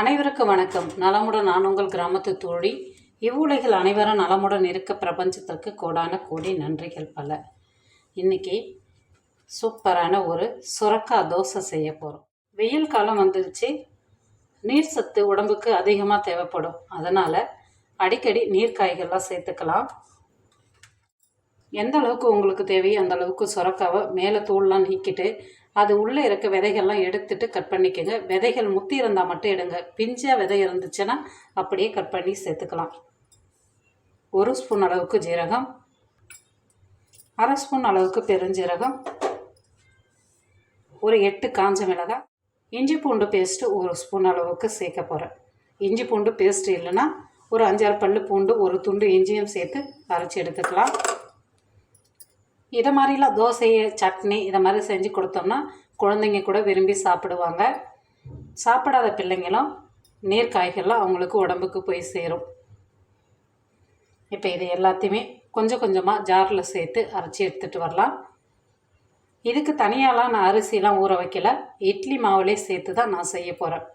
அனைவருக்கும் வணக்கம். நலமுடன் நான் உங்கள் கிராமத்து தோழி. இவ்வுலகில் அனைவரும் நலமுடன் இருக்க பிரபஞ்சத்திற்கு கோடான கோடி நன்றிகள் பல. இன்னைக்கு சூப்பரான ஒரு சுரக்காய் தோசை செய்ய போகிறோம் வெயில் காலம் வந்துருச்சு. நீர் சத்து உடம்புக்கு அதிகமாக தேவைப்படும். அதனால் அடிக்கடி நீர் காய்கள்லாம் சேர்த்துக்கலாம். எந்த அளவுக்கு உங்களுக்கு தேவையோ அந்த அளவுக்கு சுரக்காவை மேலே தூள்லாம் நீக்கிட்டு அது உள்ளே இருக்க விதைகள்லாம் எடுத்துட்டு கட் பண்ணிக்கோங்க. விதைகள் முத்தி இருந்தால் மட்டும் எடுங்க. பிஞ்சாக விதை இருந்துச்சுன்னா அப்படியே கட் பண்ணி சேர்த்துக்கலாம். ஒரு ஸ்பூன் அளவுக்கு ஜீரகம். அரை ஸ்பூன் அளவுக்கு பெருஞ்சீரகம். ஒரு எட்டு காஞ்ச மிளகாய். இஞ்சி பூண்டு பேஸ்ட்டு ஒரு ஸ்பூன் அளவுக்கு சேர்க்க போகிறேன் இஞ்சி பூண்டு பேஸ்ட் இல்லைன்னா ஒரு அஞ்சாறு பல்லு பூண்டு ஒரு துண்டு இஞ்சியும் சேர்த்து அரைச்சி எடுத்துக்கலாம். இதை மாதிரிலாம் தோசை சட்னி இதை மாதிரி செஞ்சு கொடுத்தோம்னா குழந்தைங்க கூட விரும்பி சாப்பிடுவாங்க. சாப்பிடாத பிள்ளைங்களும் நீர் காய்கள்லாம் அவங்களுக்கு உடம்புக்கு போய் சேரும். இப்போ இது எல்லாத்தையுமே கொஞ்சம் கொஞ்சமாக ஜாரில் சேர்த்து அரைச்சி எடுத்துகிட்டு வரலாம். இதுக்கு தனியாலாம் நான் அரிசிலாம் ஊற வைக்கல. இட்லி மாவுலே சேர்த்து தான் நான் செய்ய போகிறேன்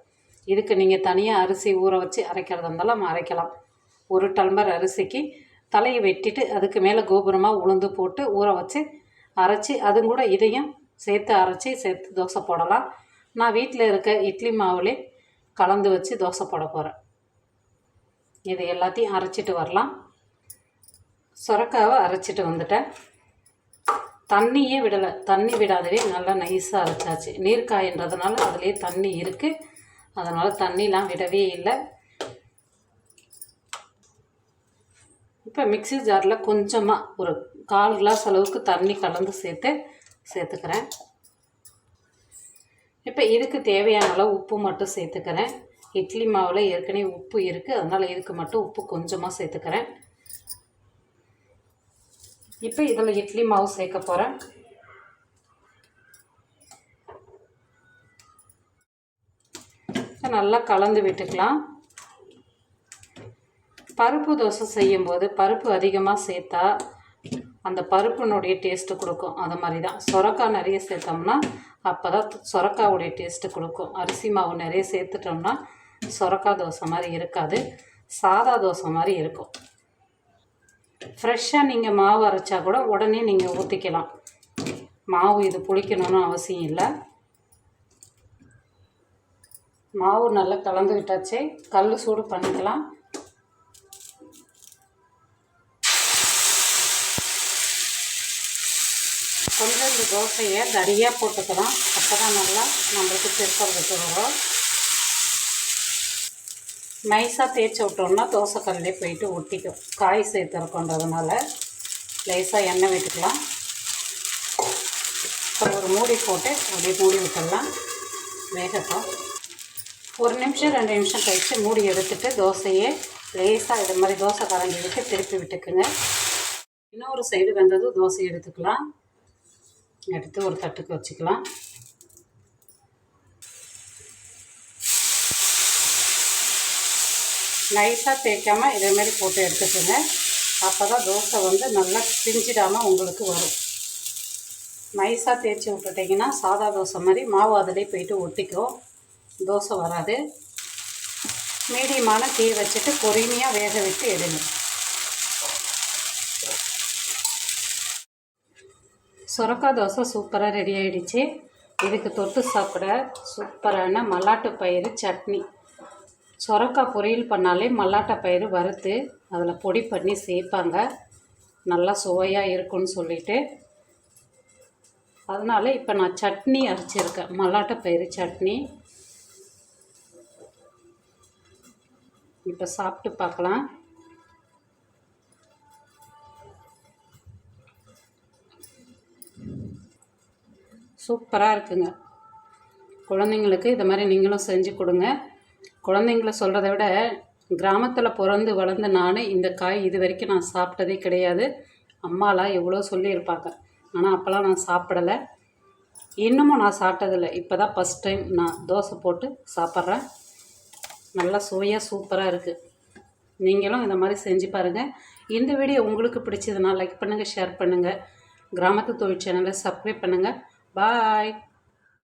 இதுக்கு நீங்கள் தனியாக அரிசி ஊற வச்சு அரைக்கிறதா இருந்தாலும் அரைக்கலாம். ஒரு டம்ளர் அரிசிக்கு தலையை வெட்டிட்டு அதுக்கு மேலே கோபுரமாக உளுந்து போட்டு ஊற வச்சு அரைச்சி அதுவும் கூட இதையும் சேர்த்து அரைச்சி சேர்த்து தோசை போடலாம். நான் வீட்டில் இருக்க இட்லி மாவுலே கலந்து வச்சு தோசை போட போகிறேன் இது எல்லாத்தையும் அரைச்சிட்டு வரலாம். சுரக்காவை அரைச்சிட்டு வந்துட்டேன். தண்ணியே விடலை. தண்ணி விடாதவே நல்லா நைஸாக அரைச்சாச்சு. நீர்க்காயன்றதுனால அதுலேயே தண்ணி இருக்குது அதனால் தண்ணிலாம் விடவே இல்லை. இப்போ மிக்ஸி ஜாரில் கொஞ்சமாக ஒரு கால் கிளாஸ் அளவுக்கு தண்ணி கலந்து சேர்த்து சேர்த்துக்கிறேன். இப்போ இதுக்கு தேவையான அளவு உப்பு மட்டும் சேர்த்துக்கிறேன். இட்லி மாவில் ஏற்கனவே உப்பு இருக்குது அதனால் இதுக்கு மட்டும் உப்பு கொஞ்சமாக சேர்த்துக்கிறேன். இப்போ இதில் இட்லி மாவு சேர்க்க போகிறேன் நல்லா கலந்து விட்டுக்கலாம். பருப்பு தோசை செய்யும்போது பருப்பு அதிகமாக சேர்த்தா அந்த பருப்பினுடைய டேஸ்ட்டு கொடுக்கும். அது மாதிரி தான் சொரக்காய் நிறைய சேர்த்தோம்னா அப்போ தான் சொரக்காவுடைய டேஸ்ட்டு கொடுக்கும். அரிசி மாவு நிறைய சேர்த்துட்டோம்னா சொரக்காய் தோசை மாதிரி இருக்காது. சாதா தோசை மாதிரி இருக்கும். ஃப்ரெஷ்ஷாக நீங்கள் மாவு அரைச்சா கூட உடனே நீங்கள் ஊற்றிக்கலாம் மாவு இது புளிக்கணும்னு அவசியம் இல்லை. மாவு நல்லா கலந்துக்கிட்டாச்சே கல் சூடு பண்ணிக்கலாம். இந்த தோசையை தடியாக போட்டுக்கலாம். அப்போ தான் நல்லா நம்மளுக்கு திருப்பறதுக்கு வரும். நைஸாக தேய்ச்சி விட்டோம்னா தோசை கல்லே போயிட்டு ஒட்டிக்கும். காய் சேர்த்துருக்கோன்றதுனால லேசாக எண்ணெய் விட்டுக்கலாம். அப்புறம் ஒரு மூடி போட்டு அப்படியே மூடி விட்டுடலாம். வேகட்டும். ஒரு நிமிஷம் ரெண்டு நிமிஷம் கழித்து மூடி எடுத்துட்டு தோசையே லேசாக இது மாதிரி தோசை கரண்டி விட்டு திருப்பி விட்டுக்குங்க. இன்னொரு சைடு வெந்ததும் தோசை எடுத்துக்கலாம். எடுத்து ஒரு தட்டுக்கு வச்சுக்கலாம். நைஸாக தேய்க்காமல் இதேமாரி போட்டு எடுத்துக்கோங்க. அப்போ தான் தோசை வந்து நல்லா பிஞ்சிடாமல் உங்களுக்கு வரும். நைஸாக தேய்ச்சி விட்டுட்டிங்கன்னா சாதா தோசை மாதிரி மாவு அதிலே போயிட்டு ஒட்டிக்கும் தோசை வராது. மீடியமான தீ வச்சுட்டு பொறுமையாக வேக விட்டு எடுங்க. சுரக்காய் தோசை சூப்பராக ரெடி ஆகிடுச்சு இதுக்கு தொட்டு சாப்பிட சூப்பரான மல்லாட்டு பயிறு சட்னி. சுரக்காய் பொரியல் பண்ணாலே மல்லாட்டை பயிறு வறுத்து அதில் பொடி பண்ணி சேர்ப்பாங்க. நல்லா சுவையாக இருக்குன்னு சொல்லிட்டு. அதனால் இப்போ நான் சட்னி அரைச்சிருக்கேன். மல்லாட்டை பயிறு சட்னி. இப்போ சாப்பிட்டு பார்க்கலாம். சூப்பராக இருக்குங்க. குழந்தைங்களுக்கு இது மாதிரி நீங்களும் செஞ்சு கொடுங்க. குழந்தைங்கள சொல்கிறத விட கிராமத்தில் பிறந்து வளர்ந்த நான் இந்த காய் இது வரைக்கும் நான் சாப்பிட்டதே கிடையாது. அம்மாலாம் எவ்வளோ சொல்லியிருப்பாங்க. ஆனால் அப்போல்லாம் நான் சாப்பிடலை. இன்னமும் நான் சாப்பிட்டதில்லை. இப்போ தான் ஃபஸ்ட் டைம் நான் தோசை போட்டு சாப்பிட்றேன். நல்லா சுவையாக சூப்பராக இருக்குது நீங்களும் இந்த மாதிரி செஞ்சு பாருங்கள் இந்த வீடியோ உங்களுக்கு பிடிச்சதுன்னா லைக் பண்ணுங்கள் ஷேர் பண்ணுங்கள் கிராமத்து தொழில் சேனலை சப்ஸ்கிரைப் பண்ணுங்கள் பாய்